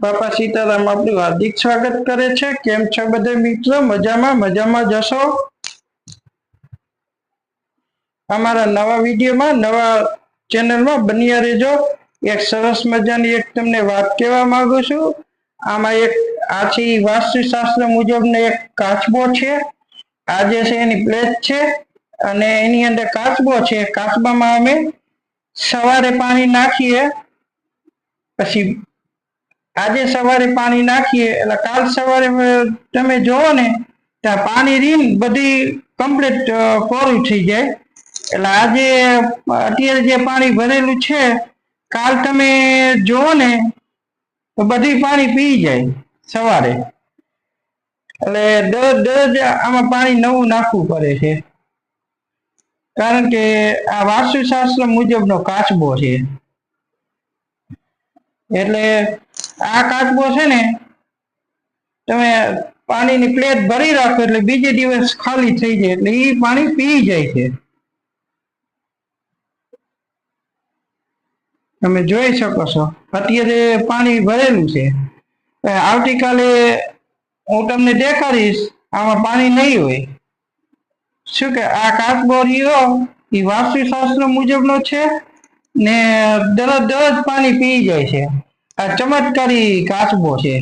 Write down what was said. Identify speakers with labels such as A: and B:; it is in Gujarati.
A: બાપા સીતારામ આપણું હાર્દિક સ્વાગત કરે છે. કેમ છો બધે મિત્રો? મજામાં? મજામાં જશો? અમારા નવા વિડીયોમાં, નવા ચેનલમાં બન્યા રહેજો. એક સરસ મજાની એક તમને વાત કહેવા માંગુ છું. આમાં એક આછી વાસ્તુશાસ્ત્ર મુજબનો એક કાચબો છે. આ જે છે એની પ્લેટ છે અને એની અંદર કાચબો છે. કાચબામાં અમે સવારે પાણી નાખીએ, પછી આજે સવારે પાણી નાખીએ, એટલે કાલ સવારે તમે જોવો ને, ત્યાં પાણી રીન બધી કમ્પ્લીટ કોરું થઈ જાય. એટલે આજે અત્યારે જે પાણી ભરેલું છે, કાલ તમે જોવો ને, તો બધી પાણી પી જાય સવારે. એટલે દર દરરોજ આમાં પાણી નવું નાખવું પડે છે. કારણ કે આ વાસ્તુશાસ્ત્ર મુજબનો કાચબો છે. એટલે આ કાચબો છે ને, તમે પાણીની પ્લેટ ભરી રાખો એટલે બીજે દિવસ ખાલી થઈ જાય એટલે એ પાણી પી જાય છે. તમે જોઈ શકો છો. અત્યારે પાણી ભરેલું છે આવતીકાલે હું તમને દેખાડીશ, આમાં પાણી નહીં હોય. શું કે આ કાચબો રહ્યો? એ વાસ્તુશાસ્ત્ર મુજબનો છે ને દરરોજ દરરોજ પાણી પી જાય છે. આ ચમત્કારી કાચબો છે.